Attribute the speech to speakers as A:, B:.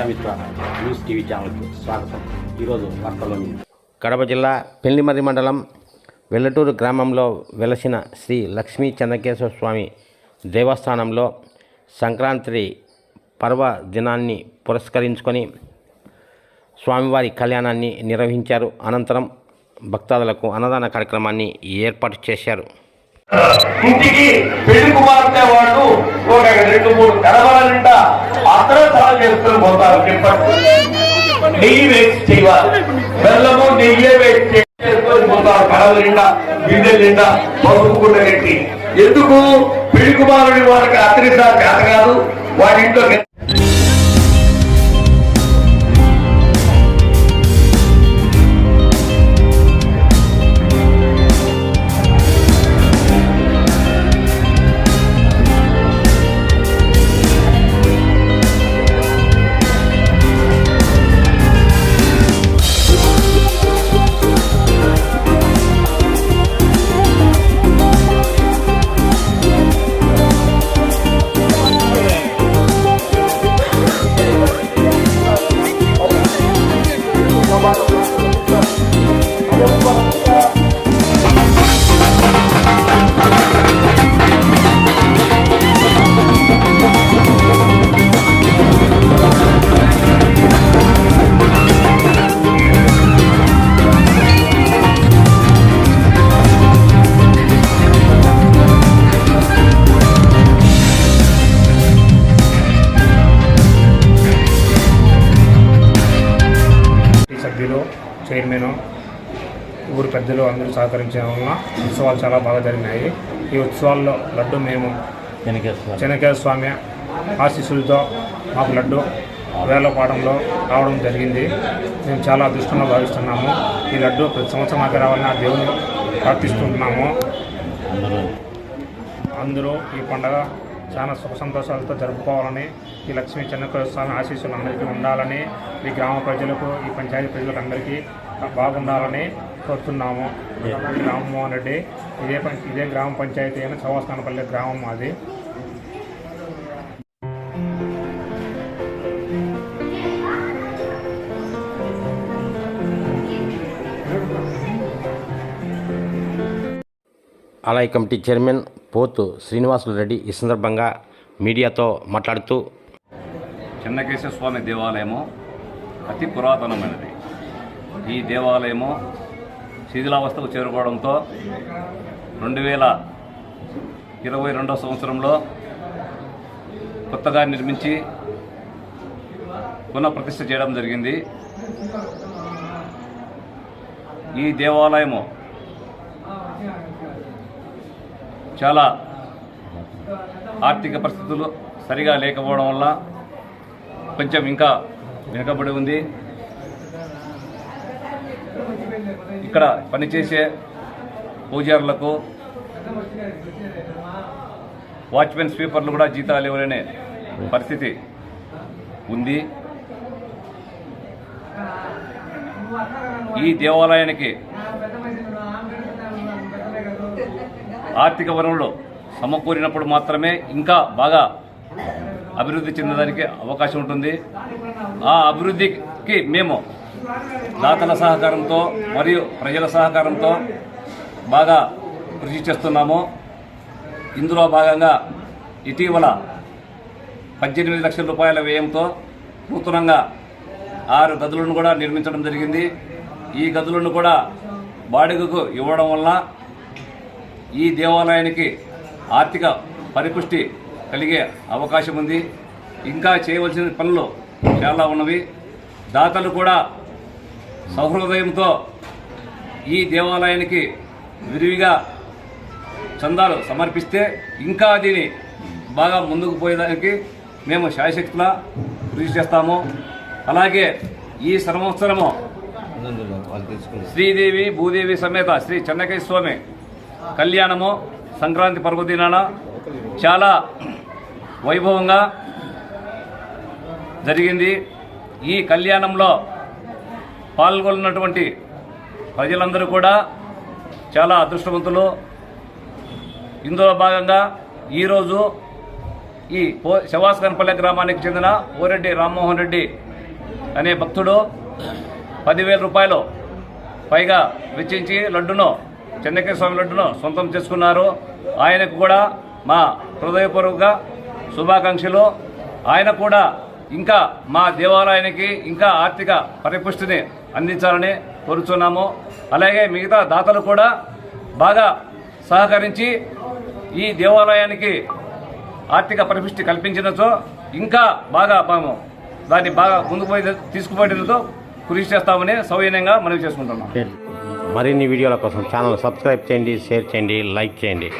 A: Prajamitra news TV ఛానల్కి స్వాగతం. ఈరోజు వార్తల్లోని
B: కడప జిల్లా పెళ్ళిమర్రి మండలం వెల్లటూరు గ్రామంలో వెలసిన శ్రీ లక్ష్మీ చెన్నకేశ్వర స్వామి దేవస్థానంలో సంక్రాంతి పర్వ దినాన్ని పురస్కరించుకొని స్వామివారి కళ్యాణాన్ని నిర్వహించారు. అనంతరం భక్తాదులకు అన్నదాన కార్యక్రమాన్ని ఏర్పాటు చేశారు.
C: ఇంటికి పెళ్ళి కుమార్తె వాళ్ళు ఒక రెండు మూడు కడవల నిండా అత్రసాలు చేసుకుని పోతారు చెప్పండి. నెయ్యి వేసి చేయాలి. బెల్లము నెయ్యే వేసి చేసుకొని పోతారు కడవ నిండా బిందెల నిండా పసుపు గుడ్డ కట్టి. ఎందుకు? పెళ్ళి కుమారుడి వారికి అత్రిసా చేత కాదు. వాడి
D: ఊరు పెద్దలు అందరూ సహకరించడం వలన ఉత్సవాలు చాలా బాగా జరిగినాయి. ఈ ఉత్సవాల్లో లడ్డు మేము చెనకేశ్వర స్వామి ఆశీస్సులతో మాకు లడ్డు వేల పాఠంలో రావడం జరిగింది. మేము చాలా అదృష్టంగా భావిస్తున్నాము. ఈ లడ్డు ప్రతి సంవత్సరం మాకు రావాలని ఆ దేవుని ప్రార్థిస్తున్నాము. అందరూ ఈ పండగ చాలా సుఖ సంతోషాలతో జరుపుకోవాలని ఈ లక్ష్మీ చెన్నకేశ్వర స్వామి ఆశీస్సులు అందరికీ ఉండాలని ఈ గ్రామ ప్రజలకు ఈ పంచాయతీ ప్రజలకు అందరికీ బాగుండాలని కోరుతున్నాము. రామ్మోహన్ రెడ్డి ఇదే ఇదే గ్రామ పంచాయతీ అయిన చవాస్థానపల్లి గ్రామం మాది.
B: ఆలయ కమిటీ చైర్మన్ పోతు శ్రీనివాసులు రెడ్డి ఈ సందర్భంగా మీడియాతో మాట్లాడుతూ
E: చెన్నకేశ్వర స్వామి దేవాలయము అతి పురాతనమైనది. ఈ దేవాలయము శిథిలావస్థకు చేరుకోవడంతో రెండు వేల ఇరవై రెండవ సంవత్సరంలో కొత్తగా నిర్మించి పునఃప్రతిష్ఠ చేయడం జరిగింది. ఈ దేవాలయము చాలా ఆర్థిక పరిస్థితులు సరిగా లేకపోవడం వల్ల కొంచెం ఇంకా వెనుకబడి ఉంది. ఇక్కడ పనిచేసే పూజారులకు వాచ్మెన్ స్వీపర్లు కూడా జీతాలు ఇవ్వలేని పరిస్థితి ఉంది. ఈ దేవాలయానికి ఆర్థిక వనరులు సమకూరినప్పుడు మాత్రమే ఇంకా బాగా అభివృద్ధి చెందడానికి అవకాశం ఉంటుంది. ఆ అభివృద్ధికి మేము దాతల సహకారంతో మరియు ప్రజల సహకారంతో బాగా కృషి చేస్తున్నాము. ఇందులో భాగంగా ఇటీవల పద్దెనిమిది లక్షల రూపాయల వ్యయంతో నూతనంగా ఆరు గదులను కూడా నిర్మించడం జరిగింది. ఈ గదులను కూడా బాడిగకు ఇవ్వడం వల్ల ఈ దేవాలయానికి ఆర్థిక పరిపుష్టి కలిగే అవకాశం ఉంది. ఇంకా చేయవలసిన పనులు చాలా ఉన్నవి. దాతలు కూడా సౌహృదయంతో ఈ దేవాలయానికి విరివిగా చందాలు సమర్పిస్తే ఇంకా దీన్ని బాగా ముందుకు పోయేదానికి మేము శాయశక్తులా కృషి చేస్తాము. అలాగే ఈ సంవత్సరము శ్రీదేవి భూదేవి సమేత శ్రీ చెన్నకేశ్వర స్వామి కళ్యాణము సంక్రాంతి పర్వదినాన చాలా వైభవంగా జరిగింది. ఈ కళ్యాణంలో పాల్గొన్నటువంటి ప్రజలందరూ కూడా చాలా అదృష్టవంతులు. ఇందులో భాగంగా ఈరోజు ఈ పో శవాస్ గ్రామానికి చెందిన ఓరెడ్డి రామ్మోహన్ రెడ్డి అనే భక్తుడు పదివేల రూపాయలు పైగా వెచ్చించి లడ్డును చెన్నకేశ్వర స్వామి లడ్డును సొంతం చేసుకున్నారు. ఆయనకు కూడా మా హృదయపూర్వక శుభాకాంక్షలు. ఆయన కూడా ఇంకా మా దేవాలయానికి ఇంకా ఆర్థిక పరిపుష్టిని అందించాలని కోరుచున్నాము. అలాగే మిగతా దాతలు కూడా బాగా సహకరించి ఈ దేవాలయానికి ఆర్థిక పరిపుష్టి కల్పించినచో ఇంకా బాగా మేము దాన్ని బాగా ముందుకు పోయి కృషి చేస్తామని సౌజన్యంగా మనవి చేసుకుంటున్నాం.
B: మరిన్ని వీడియోల కోసం ఛానల్ సబ్స్క్రైబ్ చేయండి షేర్ చేయండి లైక్ చేయండి.